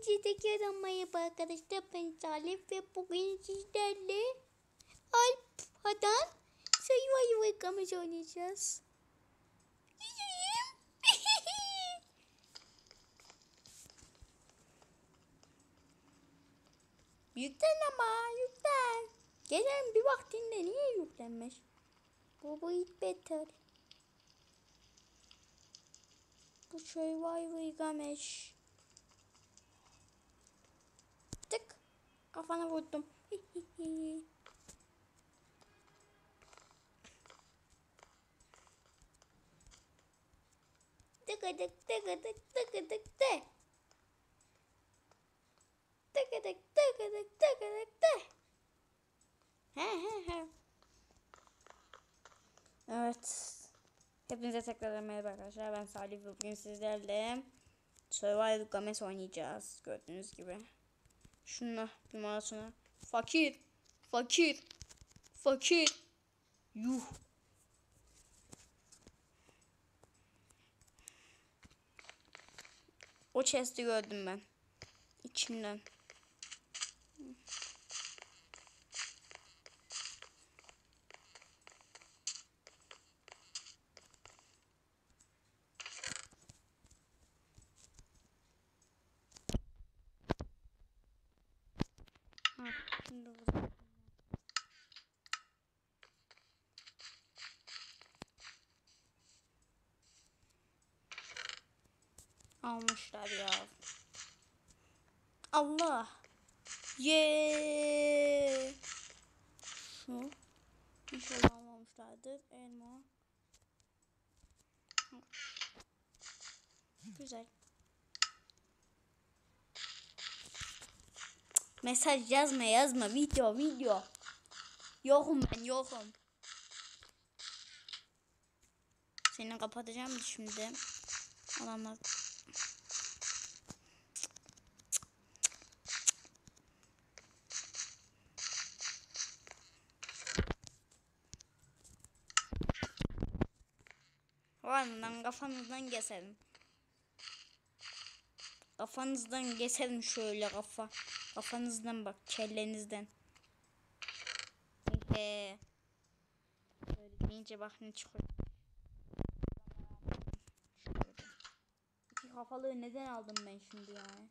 Hepinize tekrardan merhaba arkadaşlar. Ben Salih ve bugün sizlerle Alp Hadan Survivor Games oynayacağız. yüklen ama yüklen. Gelen bir vaktinde niye yüklenmez? Bu bu it better. Bu Survivor Games. Kafana vurdum. Tıkıdık tıkıdık tıkıdık tık. Tıkıdık tıkıdık tıkıdık tık. He he he. Evet. Hepinize tekrar merhaba arkadaşlar. Ben Salih bugün sizlerle Survival Games oynayacağız. Gördüğünüz gibi. Şununla bir mağazına. Fakir. Fakir. Fakir. Yuh. O chest'i gördüm ben. İçinden. Almışlar ya. Allah. Ye. Şu. İnşallah almamışlardır. Elma. Güzel. Mesaj yazma yazma. Video video. Yokum ben yokum. Seni kapatacağım şimdi. Adamlar. Vallahi kafanızdan keserim. Kafanızdan keserim şöyle kafa. Kafanızdan bak kellenizden. Ehe. Böyle deyince bak ne çıkıyor. İki kafalığı neden aldım ben şimdi yani?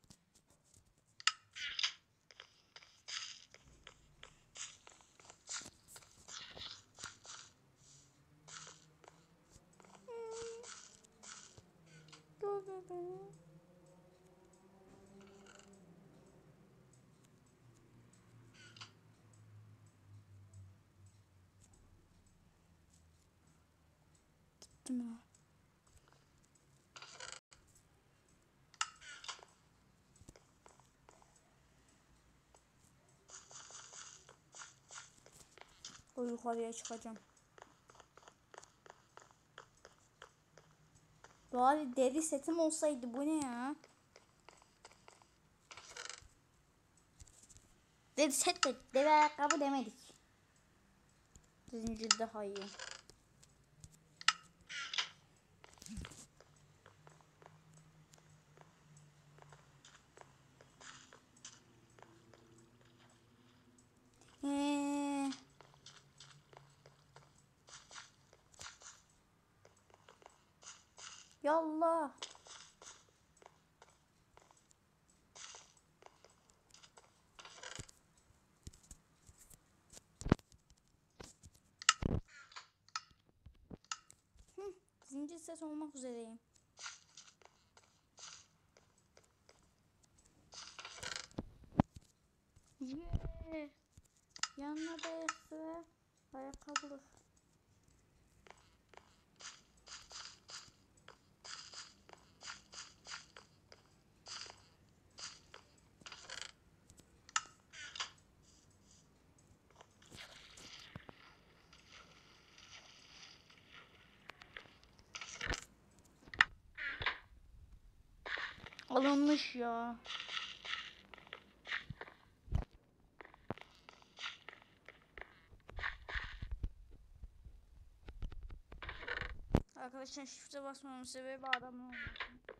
Dur dur o? Yukarıya çıkacağım. Bari deri setim olsaydı bu ne ya? Deri set de deri ayakkabı demedik. Zincir daha iyi. Yallah. Hı, zincir ses olmak üzereyim. Yeah. Yanına da ekstra ayakkabılık. Alınmış ya. Arkadaşlar shift'e basmamın sebebi adamın olması.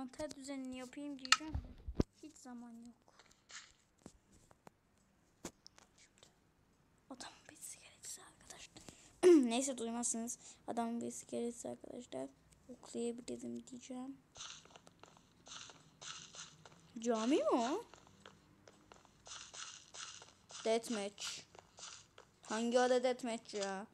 Envanter düzenini yapayım diyeceğim. Hiç zaman yok. Şimdi adamın bir sigaretisi arkadaşlar. Neyse duymazsınız. Adamın bir sigaretisi arkadaşlar. Oklayabilirim diyeceğim. Cami mi o? Deathmatch. Hangi ada deathmatch ya?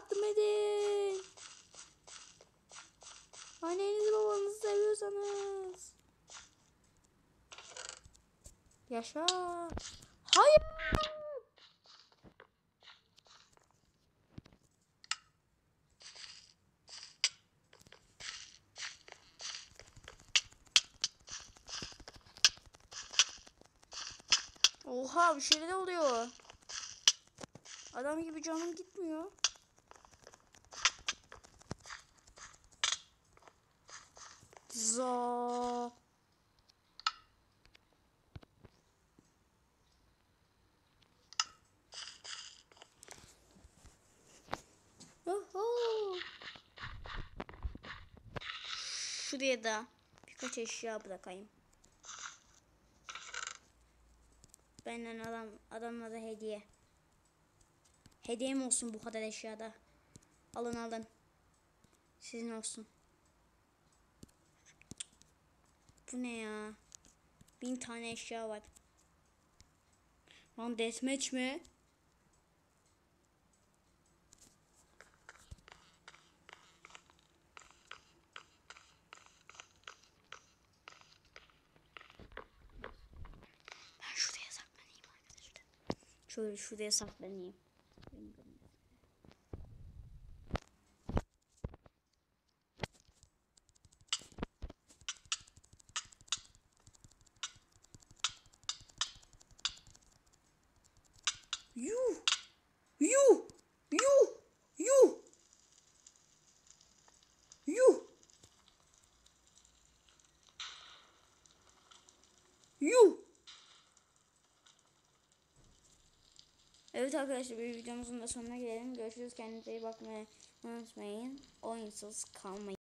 Yardım edin! Annenizi babanızı seviyorsanız. Yaşa. Hayır. Oha bir şeyler oluyor. Adam gibi canım gitmiyor. Oho. Şuraya da birkaç eşya bırakayım. Benden adam adamlara hediye. Hediyem olsun bu kadar eşyada. Alın alın. Sizin olsun. Bu ne ya? Bin tane eşya var. Lan deathmatch mi? Ben şuraya saklanayım arkadaşlar. Şöyle şuraya saklanayım. Yuh! Yuh! Yuh! Yuh! Yuh! Yuh! Evet arkadaşlar bir videomuzun da sonuna gelelim. Görüşürüz. Kendinize iyi bakmayı unutmayın. Oyunsuz kalmayın.